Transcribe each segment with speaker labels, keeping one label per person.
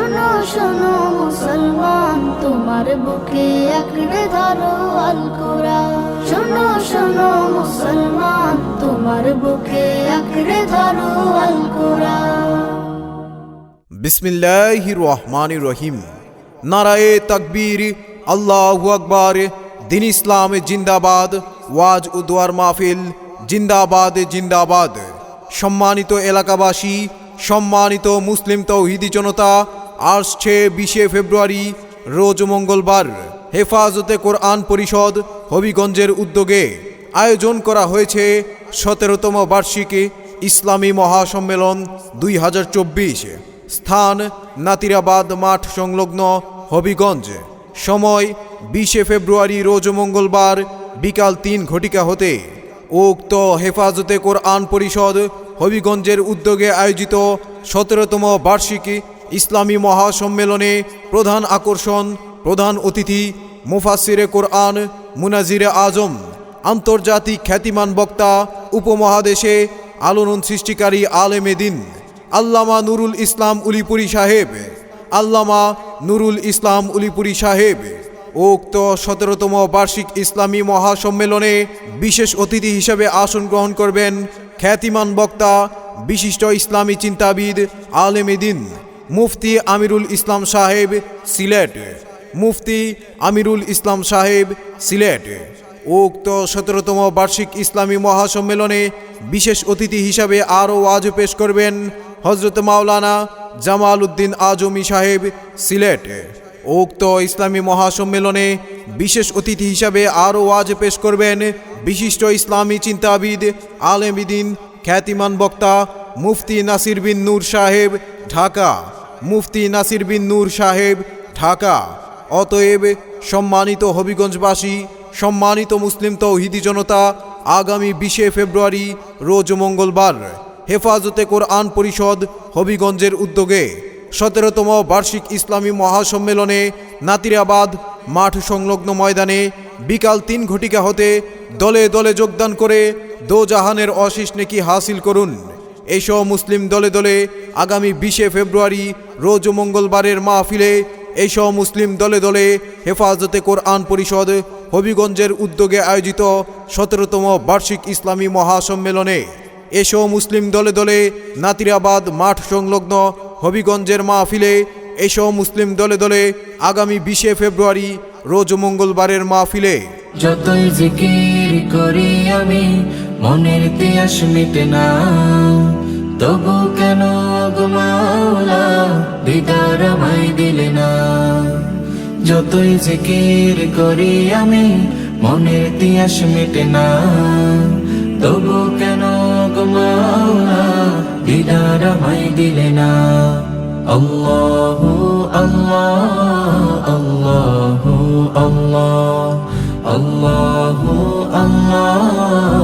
Speaker 1: শোনো শোনো, মুসলমান, তোমার বুকে আঁকড়ে ধরো আল কোরআন শোনো শোনো, মুসলমান, তোমার বুকে আঁকড়ে ধরো আল কোরআন
Speaker 2: বিসমিল্লাহ রহমান রহিম। নারায়ে তাকবীর, আল্লাহু আকবার। দিন ইসলাম জিন্দাবাদ, ওয়াজ উদোয়ার মাহফিল জিন্দাবাদ জিন্দাবাদ। সম্মানিত এলাকাবাসী, সম্মানিত মুসলিম তৌহিদি জনতা আসছে বিশে ফেব্রুয়ারি, রোজ মঙ্গলবার। হেফাজতে কোরআন পরিষদ হবিগঞ্জের উদ্যোগে আয়োজন করা হয়েছে সতেরোতম বার্ষিকী ইসলামী মহাসম্মেলন দুই হাজার চব্বিশ। স্থান নাতিরাবাদ মাঠ সংলগ্ন হবিগঞ্জ। সময় বিশে ফেব্রুয়ারি, রোজ মঙ্গলবার, বিকাল তিন ঘটিকা হতে। উক্ত হেফাজতে কোরআন পরিষদ হবিগঞ্জের উদ্যোগে আয়োজিত সতেরোতম বার্ষিকী ইসলামী মহাসম্মেলনে প্রধান আকর্ষণ, প্রধান অতিথি মুফাসিরে কোরআন মুনাজিরে আজম, আন্তর্জাতিক খ্যাতিমান বক্তা, উপমহাদেশে আলোড়ন সৃষ্টিকারী আলেমে দিন, আল্লামা নুরুল ইসলাম উলিপুরি সাহেব, আল্লামা নুরুল ইসলাম উলিপুরি সাহেব, উক্ত সতেরোতম বার্ষিক ইসলামী মহাসম্মেলনে বিশেষ অতিথি হিসেবে আসন গ্রহণ করবেন খ্যাতিমান বক্তা, বিশিষ্ট ইসলামী চিন্তাবিদ আলেমে দিন মুফতি আমিরুল ইসলাম সাহেব, সিলেট। মুফতি আমিরুল ইসলাম সাহেব, সিলেট। উক্ত সতেরোতম বার্ষিক ইসলামী মহাসম্মেলনে বিশেষ অতিথি হিসাবে আরও আজ পেশ করবেন হজরত মাওলানা জামাল উদ্দিন আজমি সাহেব, সিলেট। উক্ত ইসলামী মহাসম্মেলনে বিশেষ অতিথি হিসাবে আরও আজ পেশ করবেন বিশিষ্ট ইসলামী চিন্তাবিদ আলেমিদিন খ্যাতিমান বক্তা মুফতি নাসির বিন নূর সাহেব, ঢাকা। মুফতি নাসির বিন নূর সাহেব, ঢাকা। অতএব সম্মানিত হবিগঞ্জবাসী, সম্মানিত মুসলিম তৌহিদি জনতা, আগামী বিশে ফেব্রুয়ারি, রোজ মঙ্গলবার, হেফাজতে কোরআন পরিষদ হবিগঞ্জের উদ্যোগে সতেরোতম বার্ষিক ইসলামী মহাসম্মেলনে নাতিরাবাদ মাঠ সংলগ্ন ময়দানে বিকাল তিন ঘটিকা হতে দলে দলে যোগদান করে দোজাহানের অশিস নেকি হাসিল করুন। এসব মুসলিম দলে দলে আগামী বিশে ফেব্রুয়ারি, রোজ মঙ্গলবারের মাহফিলে এসব মুসলিম দলে দলে হেফাজতে কোরআন পরিষদ হবিগঞ্জের উদ্যোগে আয়োজিত সতেরোতম বার্ষিক ইসলামী মহাসম্মেলনে। এসো মুসলিম দলে দলে নাতিরাবাদ মাঠ সংলগ্ন হবিগঞ্জের মাহফিলে এসো মুসলিম দলে দলে আগামী বিশে ফেব্রুয়ারি, রোজ মঙ্গলবারের মাহফিলে।
Speaker 3: যতই জিকির করি আমি মনের পিয়াস মিটে না। তবু কেন গোমাওলা দিদার আমায় দিলে না? যতই জিকির করি আমি, মনের তিয়াস মিটে না। তবু কেন গোমাওলা দিদার আমায় দিলে না? আল্লাহ আল্লাহ অল্লাহ অল্লাহ অল্লাহ আল্লাহ।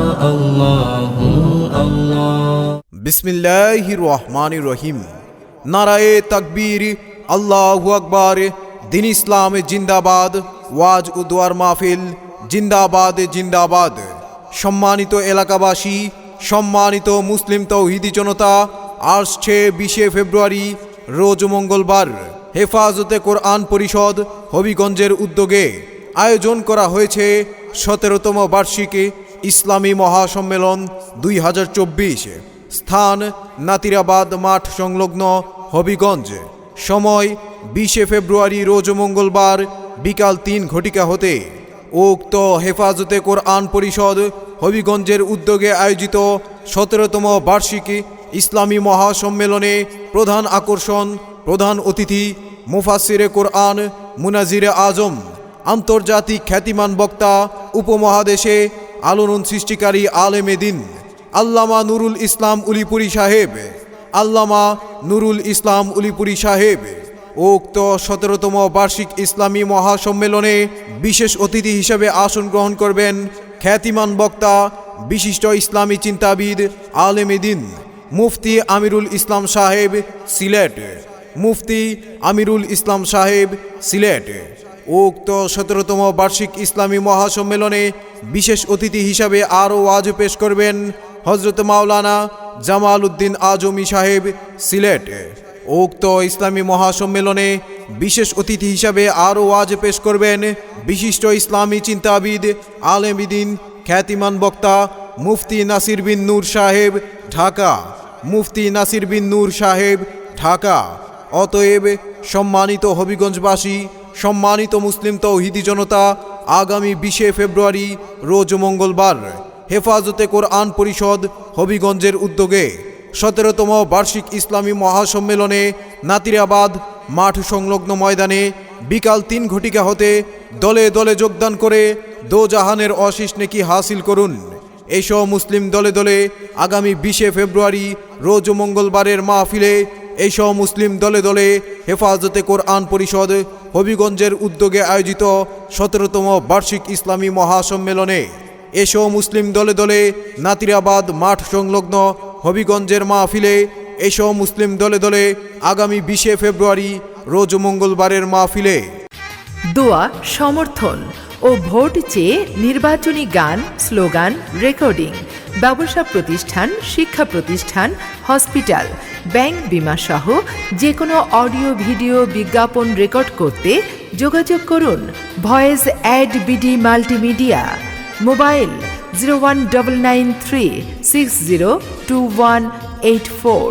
Speaker 2: বিসমিল্লাহ রহমান রহিম নারায়ে তাকবীর আল্লাহু আকবার দিন ইসলাম জিন্দাবাদ ওয়াজ উদোয়ার মাহফিল জিন্দাবাদ জিন্দাবাদ সম্মানিত এলাকাবাসী সম্মানিত মুসলিম তৌহিদি জনতা আসছে বিশে ফেব্রুয়ারি রোজ মঙ্গলবার হেফাজতে কোরআন পরিষদ হবিগঞ্জের উদ্যোগে আয়োজন করা হয়েছে সতেরোতম বার্ষিকী ইসলামী মহাসম্মেলন দুই হাজার চব্বিশ। স্থান নাতিরাবাদ মাঠ সংলগ্ন হবিগঞ্জ। সময় বিশে ফেব্রুয়ারি রোজ মঙ্গলবার বিকাল তিন ঘটিকা হতে। উক্ত হেফাজতে কোরআন পরিষদ হবিগঞ্জের উদ্যোগে আয়োজিত সতেরোতম বার্ষিক ইসলামী মহাসম্মেলনে প্রধান আকর্ষণ, প্রধান অতিথি মুফাসিরে কোরআন, মুনাজিরে আজম, আন্তর্জাতিক খ্যাতিমান বক্তা, উপমহাদেশে আলোড়ন সৃষ্টিকারী আলেমে দিন, আল্লামা নুরুল ইসলাম উলিপুরি সাহেব, আল্লামা নুরুল ইসলাম উলিপুরি সাহেব, উক্ত সতেরোতম বার্ষিক ইসলামী মহাসম্মেলনে বিশেষ অতিথি হিসেবে আসন গ্রহণ করবেন খ্যাতিমান বক্তা, বিশিষ্ট ইসলামী চিন্তাবিদ আলেমে দিন, মুফতি আমিরুল ইসলাম সাহেব, সিলেট, মুফতি আমিরুল ইসলাম সাহেব, সিলেট। উক্ত সতেরোতম বার্ষিক ইসলামী মহাসম্মেলনে বিশেষ অতিথি হিসাবে আরও আজ পেশ করবেন হজরত মাওলানা জামাল উদ্দিন আজমি সাহেব, সিলেট। উক্ত ইসলামী মহাসম্মেলনে বিশেষ অতিথি হিসাবে আরও ওয়াজ পেশ করবেন বিশিষ্ট ইসলামী চিন্তাবিদ আলেমিদিন খ্যাতিমান বক্তা মুফতি নাসির বিন নূর সাহেব, ঢাকা। মুফতি নাসির বিন নূর সাহেব, ঢাকা। অতএব সম্মানিত হবিগঞ্জবাসী সম্মানিত মুসলিম তৌহিদি জনতা, আগামী বিশে ফেব্রুয়ারি, রোজ মঙ্গলবার, হেফাজতে কোরআন পরিষদ, হবিগঞ্জের উদ্যোগে সতেরোতম বার্ষিক ইসলামী মহাসম্মেলনে নাতিরাবাদ মাঠ সংলগ্ন ময়দানে বিকাল তিন ঘটিকা হতে দলে দলে যোগদান করে দোজাহানের অশিস নেকি হাসিল করুন। এসব মুসলিম দলে দলে আগামী বিশে ফেব্রুয়ারি, রোজ মঙ্গলবারের মাহফিলে এইসব মুসলিম দলে দলে হেফাজতে কোরআন পরিষদ হবিগঞ্জের উদ্যোগে আয়োজিত সতেরোতম বার্ষিক ইসলামী মহাসম্মেলনে এসো মুসলিম দলে দলে নাতিরাবাদ মাঠ সংলগ্ন হবিগঞ্জের মাহফিলে এসো মুসলিম দলে দলে আগামী বিশে ফেব্রুয়ারি, রোজ মঙ্গলবারের মাহফিলে।
Speaker 4: দোয়া, সমর্থন ও ভোট চেয়ে নির্বাচনী গান, স্লোগান, রেকর্ডিং ব্যবসা প্রতিষ্ঠান, শিক্ষা প্রতিষ্ঠান, হসপিটাল, ব্যাংক বিমা সহ যে কোনো অডিও, ভিডিও, বিজ্ঞাপন রেকর্ড করতে যোগাযোগ করুন voice ad BD multimedia. Mobile zero one double nine three six zero two one eight four.